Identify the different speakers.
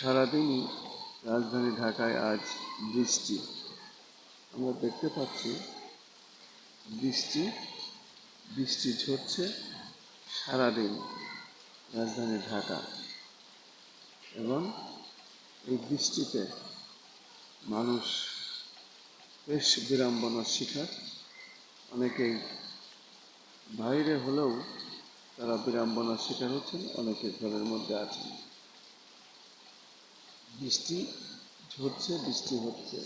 Speaker 1: সারাদিনই রাজধানী ঢাকায় আজ বৃষ্টি। আমরা দেখতে পাচ্ছি বৃষ্টি বৃষ্টি ঝরছে সারাদিন রাজধানী ঢাকা। এবং এই বৃষ্টিতে মানুষ বেশ বিড়ম্বনার শিকার। অনেকেই বাইরে হলেও তারা বিড়ম্বনার শিকার হচ্ছেন, অনেকে ঘরের মধ্যে আছেন। বৃষ্টি ঝরছে বৃষ্টি হচ্ছে।